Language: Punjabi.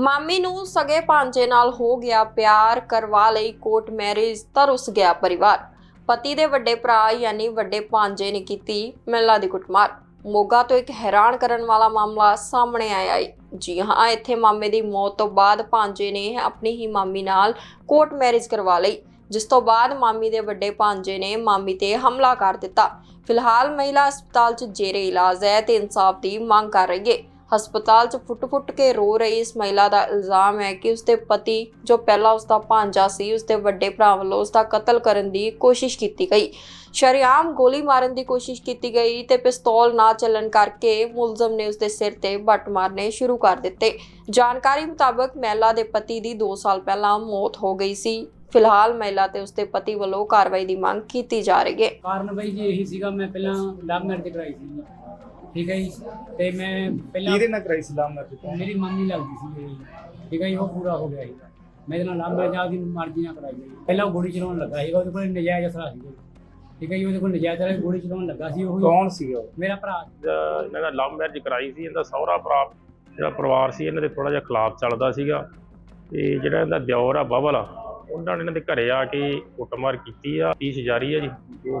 ਮਾਮੀ ਨੂੰ ਸਗੇ ਭਾਂਜੇ ਨਾਲ ਹੋ ਗਿਆ ਪਿਆਰ ਕਰਵਾ ਲਈ ਕੋਰਟ ਮੈਰਿਜ ਤਰੁੱਸ ਗਿਆ ਪਰਿਵਾਰ। ਪਤੀ ਦੇ ਵੱਡੇ ਭਰਾ ਯਾਨੀ ਵੱਡੇ ਭਾਂਜੇ ਨੇ ਕੀਤੀ ਮਹਿਲਾ ਦੀ ਕੁੱਟਮਾਰ। ਮੋਗਾ ਤੋਂ ਇੱਕ ਹੈਰਾਨ ਕਰਨ ਵਾਲਾ ਮਾਮਲਾ ਸਾਹਮਣੇ ਆਇਆ ਹੈ ਜੀ ਹਾਂ, ਇੱਥੇ ਮਾਮੇ ਦੀ ਮੌਤ ਤੋਂ ਬਾਅਦ ਭਾਂਜੇ ਨੇ ਆਪਣੀ ਹੀ ਮਾਮੀ ਨਾਲ ਕੋਰਟ ਮੈਰਿਜ ਕਰਵਾ ਲਈ, ਜਿਸ ਤੋਂ ਬਾਅਦ ਮਾਮੀ ਦੇ ਵੱਡੇ ਭਾਂਜੇ ਨੇ ਮਾਮੀ ਤੇ ਹਮਲਾ ਕਰ ਦਿੱਤਾ। ਫਿਲਹਾਲ ਮਹਿਲਾ ਹਸਪਤਾਲ 'ਚ ਜੇਰੇ ਇਲਾਜ ਹੈ ਤੇ ਇਨਸਾਫ ਦੀ ਮੰਗ ਕਰ ਰਹੀ ਹੈ ਹਸਪਤਾਲ 'ਚ ਫੁੱਟ-ਫੁੱਟ ਕੇ ਰੋ ਰਹੀ ਇਸ ਮਹਿਲਾ ਦਾ ਇਲਜ਼ਾਮ ਹੈ ਕਿ ਉਸਦੇ ਪਤੀ, ਜੋ ਪਹਿਲਾਂ ਉਸਦਾ ਭਾਂਜਾ ਸੀ, ਉਸਦੇ ਵੱਡੇ ਭਰਾ ਵੱਲੋਂ ਉਸਦਾ ਕਤਲ ਕਰਨ ਦੀ ਕੋਸ਼ਿਸ਼ ਕੀਤੀ ਗਈ। ਸ਼ਰੇਆਮ ਗੋਲੀ ਮਾਰਨ ਦੀ ਕੋਸ਼ਿਸ਼ ਕੀਤੀ ਗਈ ਤੇ ਪਿਸਤੌਲ ਨਾ ਚੱਲਣ ਕਰਕੇ ਮੁਲਜ਼ਮ ਨੇ ਉਸਦੇ ਸਿਰ ਤੇ ਬੱਟ ਮਾਰਨੇ ਸ਼ੁਰੂ ਕਰ ਦਿੱਤੇ। ਜਾਣਕਾਰੀ ਮੁਤਾਬਕ ਮਹਿਲਾ ਦੇ ਪਤੀ ਦੀ 2 ਸਾਲ ਪਹਿਲਾਂ ਮੌਤ ਹੋ ਗਈ ਸੀ। ਫਿਲਹਾਲ ਮਹਿਲਾ ਤੇ ਉਸਦੇ ਪਤੀ ਵੱਲੋਂ ਕਾਰਵਾਈ ਦੀ ਮੰਗ ਕੀਤੀ ਜਾ ਰਹੀ ਹੈ। ਕਾਰਨ ਬਈ ਜੀ ਇਹੀ ਸੀਗਾ, ਮੈਂ ਪਹਿਲਾਂ ਲਵ ਮੈਰਿਜ ਕਰਾਈ ਸੀ। ਠੀਕ ਹੈ ਜੀ? ਤੇ ਮੈਂ ਪਹਿਲਾਂ ਕਿਹਦੇ ਨਾਲ ਕਰਾਈ ਸਲਾਮ ਨਾਲ ਦਿੱਤਾ ਮੇਰੀ ਮੰਮੀ ਲੱਗਦੀ ਸੀ ਜੀ ਠੀਕ ਹੈ ਜੀ? ਉਹ ਪੂਰਾ ਹੋ ਗਿਆ ਜੀ। ਮੈਂ ਇਹਦੇ ਨਾਲ ਲਵ ਮੈਰਿਜ ਆਪਦੀ ਮਰਜ਼ੀ ਨਾਲ ਕਰਾਈ ਜੀ ਪਹਿਲਾਂ ਉਹ ਗੋਲੀ ਚਲਾਉਣ ਲੱਗਾ ਸੀਗਾ ਉਹਦੇ ਕੋਲ ਨਜਾਇਜ਼ ਅਸਲਾ ਸੀ ਠੀਕ ਹੈ ਜੀ? ਉਹਦੇ ਕੋਲ ਨਜਾਇਜ਼ ਵਾਲੀ ਗੋਲੀ ਚਲਾਉਣ ਲੱਗਾ ਸੀ ਉਹ ਕੌਣ ਸੀਗਾ ਉਹ? ਮੇਰਾ ਭਰਾ। ਦਾ ਇਹਨਾਂ ਦਾ ਲਵ ਮੈਰਿਜ ਕਰਾਈ ਸੀ ਇਹਦਾ ਸਹੁਰਾ ਭਰਾ ਜਿਹੜਾ ਪਰਿਵਾਰ ਸੀ ਇਹਨਾਂ ਦੇ ਥੋੜਾ ਜਿਹਾ ਖਿਲਾਫ ਚੱਲਦਾ ਸੀਗਾ। ਤੇ ਜਿਹੜਾ ਇਹਦਾ ਦਿਓਰ ਆ ਬਬਲ ਉਹਨਾਂ ਨੇ ਇਹਨਾਂ ਦੇ ਘਰੇ ਆ ਕੇ ਕੁੱਟਮਾਰ ਕੀਤੀ ਆ। ਪੀਸ ਜਾਰੀ ਆ ਜੀ ਜੋ